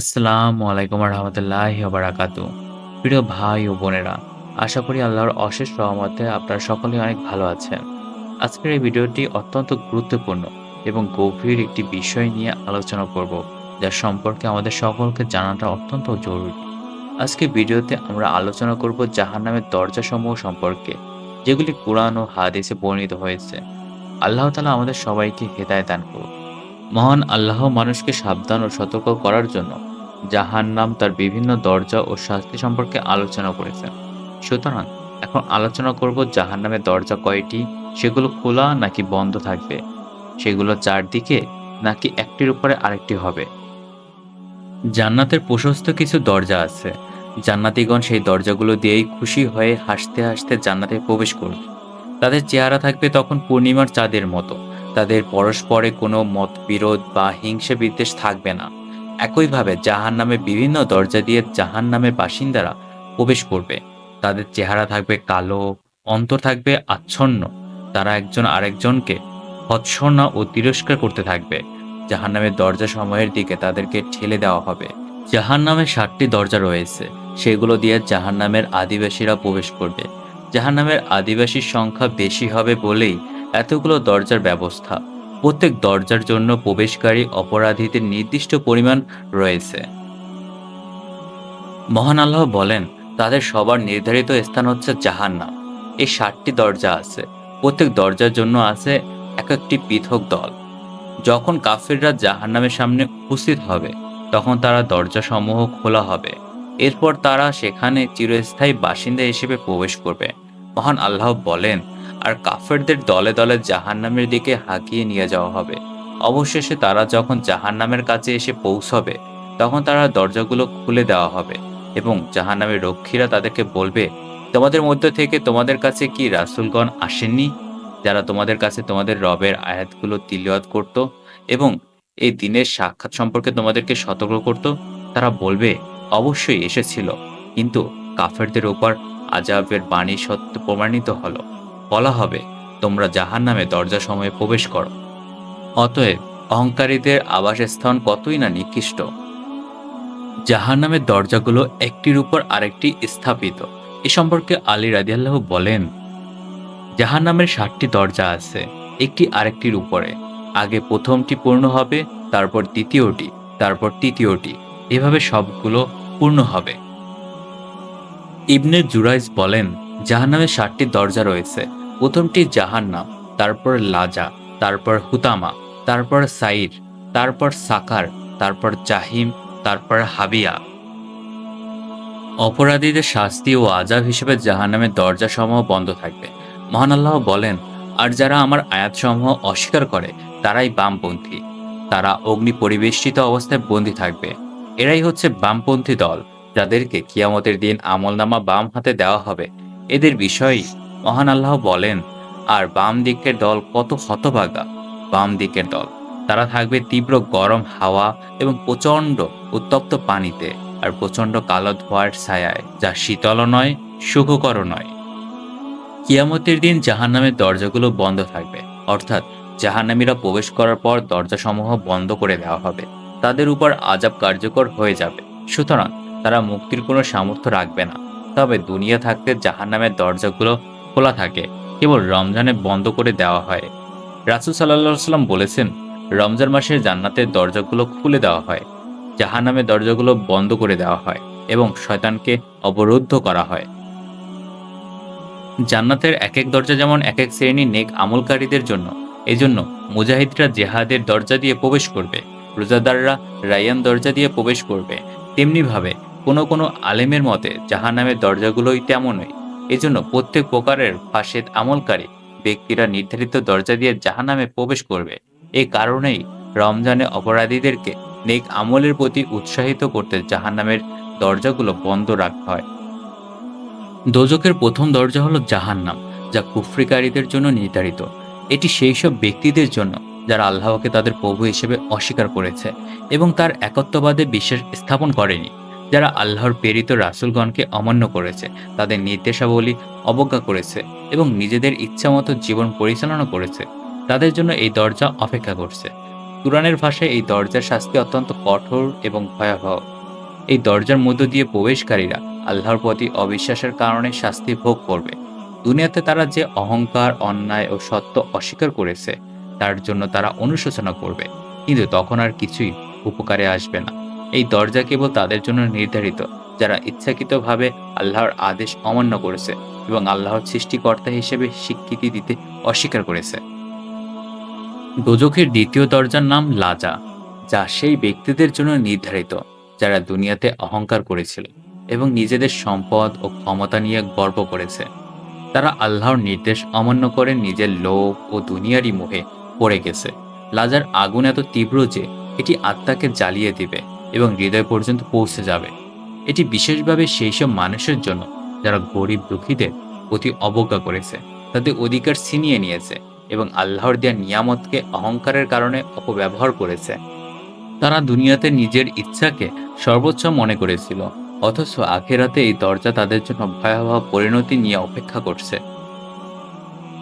আসসালামু আলাইকুম রহমতুল্লাহ বারাকাতু প্রিয় ভাই ও বোনেরা, আশা করি আল্লাহর অশেষ রহমতে আপনারা সকলে অনেক ভালো আছেন। আজকের এই ভিডিওটি অত্যন্ত গুরুত্বপূর্ণ এবং গভীর একটি বিষয় নিয়ে আলোচনা করব যার সম্পর্কে আমাদের সকলকে জানাটা অত্যন্ত জরুরি। আজকে ভিডিওতে আমরা আলোচনা করব জাহান্নামের দরজাসমূহ সম্পর্কে, যেগুলি কোরআন ও হাদিসে বর্ণিত হয়েছে। আল্লাহ তালা আমাদের সবাইকে হেদায় দান করুন মহান আল্লাহ মানুষকে সাবধান ও সতর্ক করার জন্য জাহান্নাম তার বিভিন্ন দরজা ও শাস্তি সম্পর্কে আলোচনা করেছেন সুতরাং, এখন আলোচনা করব জাহান্নামের দরজা কয়টি, সেগুলো খোলা নাকি বন্ধ থাকবে? সেগুলো চারদিকে নাকি একটির উপরে আরেকটি হবে? জান্নাতের প্রশস্ত কিছু দরজা আছে। জান্নাতিগণ সেই দরজাগুলো দিয়েই খুশি হয়ে হাসতে হাসতে জান্নাতে প্রবেশ করবে। তাদের চেহারা থাকবে তখন পূর্ণিমার চাঁদের মতো। তাদের পরস্পরে কোনো মতবিরোধ বা হিংসা বিদ্বেষ থাকবে না। একইভাবে জাহান নামে বিভিন্ন দরজা দিয়ে জাহান নামের বাসিন্দারা প্রবেশ করবে। তাদের চেহারা থাকবে কালো, অন্তর থাকবে আচ্ছন্ন। তারা একজন আরেকজনকে ভৎসনা ও তিরস্কার করতে থাকবে। জাহান নামের দরজা সময়ের দিকে তাদেরকে ঠেলে দেওয়া হবে। জাহান নামে ষাটটি দরজা রয়েছে। সেগুলো দিয়ে জাহান নামের আদিবাসীরা প্রবেশ করবে। জাহান নামের আদিবাসীর সংখ্যা বেশি হবে বলেই এতগুলো দরজার ব্যবস্থা। প্রত্যেক দরজার জন্য প্রবেশকারী অপরাধীদের নির্দিষ্ট পরিমাণ রয়েছে। মহান আল্লাহ বলেন, তাদের সবার নির্ধারিত স্থান হচ্ছে জাহান্নাম। এই ষাটটি দরজা আছে। প্রত্যেক দরজার জন্য আছে এক একটি পৃথক দল। যখন কাফিররা জাহান্নামের সামনে উপস্থিত হবে, তখন তারা দরজা সমূহ খোলা হবে। এরপর তারা সেখানে চিরস্থায়ী বাসিন্দা হিসেবে প্রবেশ করবে। মহান আল্লাহ বলেন আর কাফেরদের দলে দলে জাহান্নামের দিকে হাঁকিয়ে নিয়ে যাওয়া হবে। অবশেষে তারা যখন জাহান্নামের কাছে এসে পৌঁছবে, তখন তারা দরজাগুলো খুলে দেওয়া হবে এবং জাহান্নামের রক্ষীরা তাদেরকে বলবে, তোমাদের মধ্য থেকে তোমাদের কাছে কি রাসুলগণ আসেননি, যারা তোমাদের কাছে তোমাদের রবের আয়াতগুলো তিলিয়াত করত এবং এই দিনের সাক্ষাৎ সম্পর্কে তোমাদেরকে সতর্ক করত? তারা বলবে, অবশ্যই এসেছিল, কিন্তু কাফেরদের ওপর আজাবের বাণী সত্য প্রমাণিত হলো। বলা হবে, তোমরা জাহান নামে দরজা সময়ে প্রবেশ করো। অতএব অহংকারীদের আবাসস্থান কতই না নিকৃষ্ট। জাহান নামের দরজাগুলো একটির উপর আরেকটি স্থাপিত। এ সম্পর্কে আলী রাদিয়াল্লাহ বলেন জাহান নামের ষাটটি দরজা আছে, একটি আরেকটির উপরে। আগে প্রথমটি পূর্ণ হবে, তারপর দ্বিতীয়টি, তারপর তৃতীয়টি। এভাবে সবগুলো পূর্ণ হবে। ইবনে জুরাইজ বলেন, জাহান্নামের ষাটটি দরজা রয়েছে প্রথমটি জাহান্নাম, তারপর লাজা, তারপর হুতামা, তারপর সাইর, তারপর সাকার, তারপর জাহিম, তারপর হাবিয়া। অপরাধীদের শাস্তি ও আজাব হিসেবে জাহান্নামের দরজাসমূহ বন্ধ থাকবে। মহান আল্লাহ বলেন, আর যারা আমার আয়াতসমূহ অস্বীকার করে, তারাই বামপন্থী। তারা অগ্নি পরিবেষ্টিত অবস্থায় বন্দী থাকবে। এরাই হচ্ছে বামপন্থী দল, যাদেরকে কিয়ামতের দিন আমলনামা বাম হাতে দেওয়া হবে। এদের বিষয়ই মহান আল্লাহ বলেন, আর বাম দিকের দল কত হতভাগা। বাম দিকের দল, তারা থাকবে তীব্র গরম হাওয়া এবং প্রচণ্ড উত্তপ্ত পানিতে আর প্রচণ্ড কালো ধোয়ার ছায়ায়, যা শীতলও নয় সুখকর নয়। কিয়ামতের দিন জাহান্নামের দরজাগুলো বন্ধ থাকবে, অর্থাৎ জাহান্নামীরা প্রবেশ করার পর দরজাসমূহ বন্ধ করে দেওয়া হবে। তাদের উপর আজাব কার্যকর হয়ে যাবে। সুতরাং তারা মুক্তির কোনো সামর্থ্য রাখবে না। তবে দুনিয়া থাকতে জাহান্নামের দরজাগুলো খোলা থাকে, কেবল রমজানে বন্ধ করে দেওয়া হয়। রাসুল সাল্লাহ সাল্লাম বলেছেন, রমজান মাসের জান্নাতের দরজাগুলো খুলে দেওয়া হয়, জাহান্নামের দরজাগুলো বন্ধ করে দেওয়া হয় এবং শয়তানকে অবরুদ্ধ করা হয়। জান্নাতের এক এক দরজা যেমন এক এক শ্রেণি নেক আমলকারীদের জন্য, এজন্য মুজাহিদরা জেহাদের দরজা দিয়ে প্রবেশ করবে, রোজাদাররা রায়ান দরজা দিয়ে প্রবেশ করবে। তেমনিভাবে কোনো কোনো আলেমের মতে জাহান্নামের দরজাগুলোই তেমনই। এজন্য প্রত্যেক প্রকারের ফাঁসেদ আমলকারী ব্যক্তিরা নির্ধারিত দরজা দিয়ে জাহান্নামে প্রবেশ করবে। এই কারণেই রমজানে অপরাধীদেরকে নেক আমলের প্রতি উৎসাহিত করতে জাহান্নামের দরজাগুলো বন্ধ রাখা হয়। দোজকের প্রথম দরজা হলো জাহান্নাম, যা কুফরিকারীদের জন্য নির্ধারিত। এটি সেই সব ব্যক্তিদের জন্য যারা আল্লাহকে তাদের প্রভু হিসেবে অস্বীকার করেছে এবং তার একত্ববাদে বিশ্বাস স্থাপন করেনি। যারা আল্লাহর প্রেরিত রাসুলগণকে অমান্য করেছে, তাদের নির্দেশাবলী অবজ্ঞা করেছে এবং নিজেদের ইচ্ছামতো জীবন পরিচালনা করেছে। তাদের জন্য এই দরজা অপেক্ষা করছে। কুরআনের ভাষায় এই দরজার শাস্তি অত্যন্ত কঠোর এবং ভয়াবহ। এই দরজার মধ্য দিয়ে প্রবেশকারীরা আল্লাহর প্রতি অবিশ্বাসের কারণে শাস্তি ভোগ করবে। দুনিয়াতে তারা যে অহংকার, অন্যায় ও সত্য অস্বীকার করেছে, তার জন্য তারা অনুশোচনা করবে। কিন্তু তখন আর কিছুই উপকারে আসবে না। এই দরজা কেবল তাদের জন্য নির্ধারিত, যারা ইচ্ছাকৃতভাবে আল্লাহর আদেশ অমান্য করেছে এবং আল্লাহর সৃষ্টিকর্তা হিসেবে স্বীকৃতি দিতে অস্বীকার করেছে। দোজখের দ্বিতীয় দরজার নাম লাজা, যা সেই ব্যক্তিদের জন্য নির্ধারিত, যারা দুনিয়াতে অহংকার করেছিল এবং নিজেদের সম্পদ ও ক্ষমতা নিয়ে গর্ব করেছে। তারা আল্লাহর নির্দেশ অমান্য করে নিজের লোভ ও দুনিয়ারই মোহে পড়ে গেছে। লাজার আগুন এত তীব্র যে, এটি আত্মাকে জ্বালিয়ে দিবে। এবং হৃদয় পর্যন্ত পৌঁছে যাবে। এটি বিশেষভাবে সেই সব মানুষের জন্য যারা গরিব দুঃখীদের প্রতি অবজ্ঞা করেছে, তাদের অধিকার ছিনিয়ে নিয়েছে এবং আল্লাহর দেওয়া নিয়ামতকে অহংকারের কারণে অপব্যবহার করেছে। তারা দুনিয়াতে নিজের ইচ্ছাকে সর্বোচ্চ মনে করেছিল, অথচ আখেরাতে এই দরজা তাদের জন্য ভয়াবহ পরিণতি নিয়ে অপেক্ষা করছে।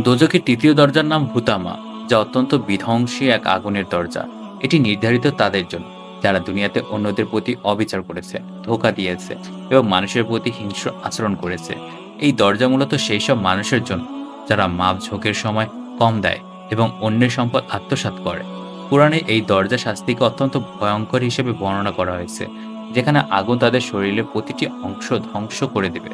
দোজকের তৃতীয় দরজার নাম ভূতামা যা অত্যন্ত বিধ্বংসী এক আগুনের দরজা। এটি নির্ধারিত তাদের জন্য। যারা দুনিয়াতে অন্যদের প্রতি অবিচার করেছে, ধোকা দিয়েছে এবং মানুষের প্রতি হিংস্র আচরণ করেছে। এই দরজা মূলত সেই সব মানুষের জন্য, যারা মাপ ঝোঁকের সময় কম দেয় এবং অন্যের সম্পদ আত্মসাৎ করে। পুরাণে এই দরজা শাস্তিকে অত্যন্ত ভয়ঙ্কর হিসেবে বর্ণনা করা হয়েছে, যেখানে আগুন তাদের শরীরের প্রতিটি অংশ ধ্বংস করে দেবে।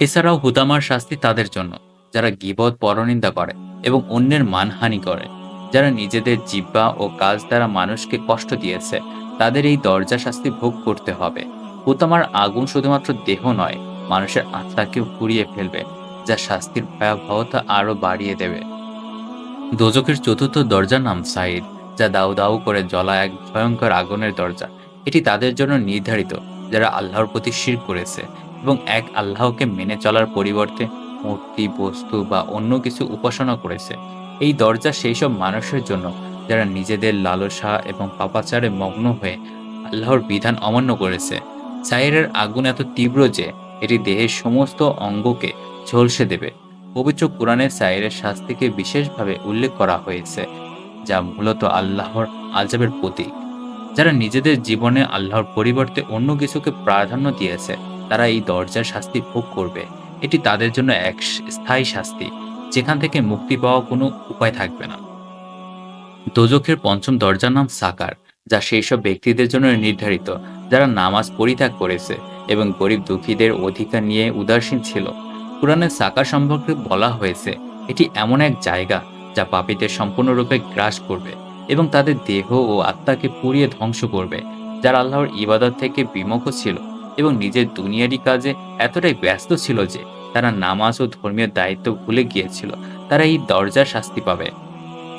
এছাড়াও হুদামার শাস্তি তাদের জন্য, যারা গিবদ পরনিন্দা করে এবং অন্যের মানহানি করে। যারা নিজেদের জিব্বা ও কাজ দ্বারা মানুষকে কষ্ট দিয়েছে, তাদের এই দরজা শাস্তি ভোগ করতে হবে। হুতামার আগুন শুধুমাত্র দেহ নয়, মানুষের আত্মাকেও পুড়িয়ে ফেলবে, যা শাস্তির ভয়াবহতা আরও বাড়িয়ে দেবে। দোজকের চতুর্থ দরজার নাম সাইদ যা দাউ দাউ করে জ্বলা এক ভয়ঙ্কর আগুনের দরজা। এটি তাদের জন্য নির্ধারিত, যারা আল্লাহর প্রতি শির করেছে এবং এক আল্লাহকে মেনে চলার পরিবর্তে মূর্তি, বস্তু বা অন্য কিছু উপাসনা করেছে। এই দরজা সেই সব মানুষের জন্য, যারা নিজেদের লালসা এবং পাপাচারে মগ্ন হয়ে আল্লাহর বিধান অমান্য করেছে। সাইরের আগুন এত তীব্র যে, এটি দেহের সমস্ত অঙ্গকে ঝলসে দেবে। পবিত্র কোরআনে সাইরের শাস্তিকে বিশেষভাবে উল্লেখ করা হয়েছে, যা মূলত আল্লাহর আজাবের প্রতীক। যারা নিজেদের জীবনে আল্লাহর পরিবর্তে অন্য কিছুকে প্রাধান্য দিয়েছে, তারা এই দরজার শাস্তি ভোগ করবে। এটি তাদের জন্য এক স্থায়ী শাস্তি, যেখান থেকে মুক্তি পাওয়া কোনো উপায় থাকবে না। দোজখের পঞ্চম দরজার নাম সাকার, যা সেই সব ব্যক্তিদের জন্য নির্ধারিত, যারা নামাজ পরিত্যাগ করেছে এবং গরিব দুঃখীদের অধিকার নিয়ে উদাসীন ছিল। কোরআনের সাকার সম্পর্কে বলা হয়েছে, এটি এমন এক জায়গা যা পাপীদের সম্পূর্ণরূপে গ্রাস করবে এবং তাদের দেহ ও আত্মাকে পুড়িয়ে ধ্বংস করবে, যারা আল্লাহর ইবাদত থেকে বিমুখ ছিল। এবং নিজের দুনিয়ারি কাজে এতটাই ব্যস্ত ছিল যে তারা নামাজ ও ধর্মীয় দায়িত্ব ভুলে গিয়েছিল। তারা এই দরজার শাস্তি পাবে।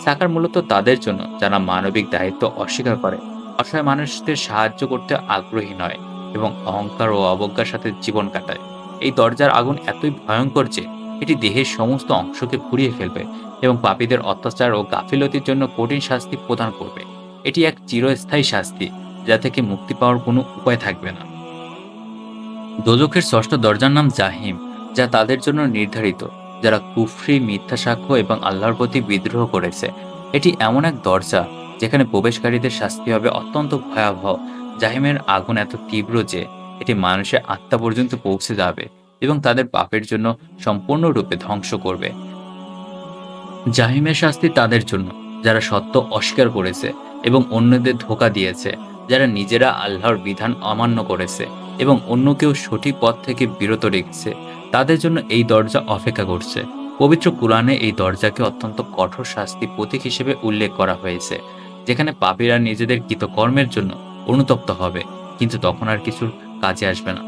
সাকার মূলত তাদের জন্য, যারা মানবিক দায়িত্ব অস্বীকার করে। অসহায় মানুষদের সাহায্য করতে আগ্রহী নয় এবং অহংকার ও অবজ্ঞার সাথে জীবন কাটায়। এই দরজার আগুন এতই ভয়ঙ্কর যে এটি দেহের সমস্ত অংশকে পুড়িয়ে ফেলবে এবং পাপীদের অত্যাচার ও গাফিলতির জন্য কঠিন শাস্তি প্রদান করবে। এটি এক চিরস্থায়ী শাস্তি, যা থেকে মুক্তি পাওয়ার কোনো উপায় থাকবে না। দোজখের ষষ্ঠ দরজার নাম জাহিম, যা তাদের জন্য নির্ধারিত, যারা কুফরি, মিথ্যা সাক্ষ্য এবং আল্লাহর প্রতি বিদ্রোহ করেছে। এটি এমন এক দরজা, যেখানে প্রবেশকারীদের শাস্তি হবে অত্যন্ত ভয়াবহ। জাহিমের আগুন এত তীব্র যে, এটি মানুষের আত্মা পর্যন্ত পৌঁছে যাবে এবং তাদের পাপের জন্য সম্পূর্ণরূপে ধ্বংস করবে। জাহিমের শাস্তি তাদের জন্য, যারা সত্য অস্বীকার করেছে এবং অন্যদের ধোকা দিয়েছে, যারা নিজেরা আল্লাহর বিধান অমান্য করেছে। এবং অন্য কেউ সঠিক পথ থেকে বিরত রেখেছে, তাদের জন্য এই দরজা অপেক্ষা করছে। পবিত্র কোরআনে এই দরজাকে অত্যন্ত কঠোর শাস্তি প্রতীক হিসেবে উল্লেখ করা হয়েছে, যেখানে পাপীরা নিজেদের কৃতকর্মের জন্য অনুতপ্ত হবে, কিন্তু তখন আর কিছুর কাজে আসবে না।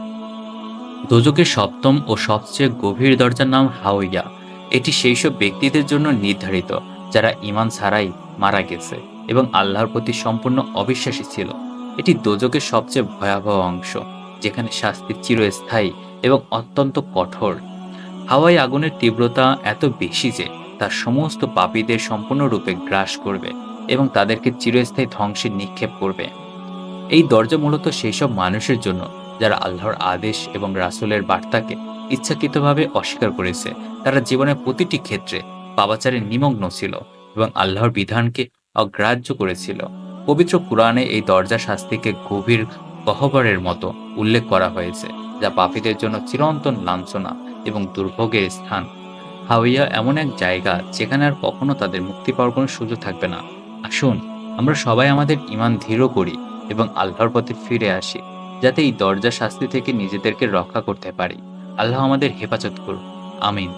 দোজকের সপ্তম ও সবচেয়ে গভীর দরজার নাম হাওইয়া এটি সেই সব ব্যক্তিদের জন্য নির্ধারিত, যারা ইমান ছাড়াই মারা গেছে এবং আল্লাহর প্রতি সম্পূর্ণ অবিশ্বাসী ছিল। এটি দোজকের সবচেয়ে ভয়াবহ অংশ। যেখানে শাস্তি চিরস্থায়ী এবং অত্যন্ত কঠোর। হাওয়াই আগুনের তীব্রতা এত বেশি যে তার সমস্ত পাপীদের সম্পূর্ণরূপে গ্রাস করবে এবং তাদেরকে চিরস্থায়ী ধ্বংসে নিক্ষেপ করবে। এই দরজা মূলত সেই সব মানুষের জন্য যারা আল্লাহর আদেশ এবং রাসূলের বার্তাকে ইচ্ছাকৃতভাবে অস্বীকার করেছে। তারা জীবনের প্রতিটি ক্ষেত্রে পাপাচারে নিমগ্ন ছিল এবং আল্লাহর বিধানকে অগ্রাহ্য করেছিল। পবিত্র কোরআনে এই দরজা শাস্তিকে গভীর গহ্বরের মতো উল্লেখ করা হয়েছে, যা পাপীদের জন্য চিরন্তন লাঞ্ছনা এবং দুর্ভোগের স্থান। হাওয়াইয়া এমন এক জায়গা যেখানে আর কখনো তাদের মুক্তি পাওয়ার কোনো সুযোগ থাকবে না। আসুন, আমরা সবাই আমাদের ইমান দৃঢ় করি এবং আল্লাহর পথে ফিরে আসি, যাতে এই দরজা শাস্তি থেকে নিজেদেরকে রক্ষা করতে পারি। আল্লাহ আমাদের হেফাজত করুন। আমিন।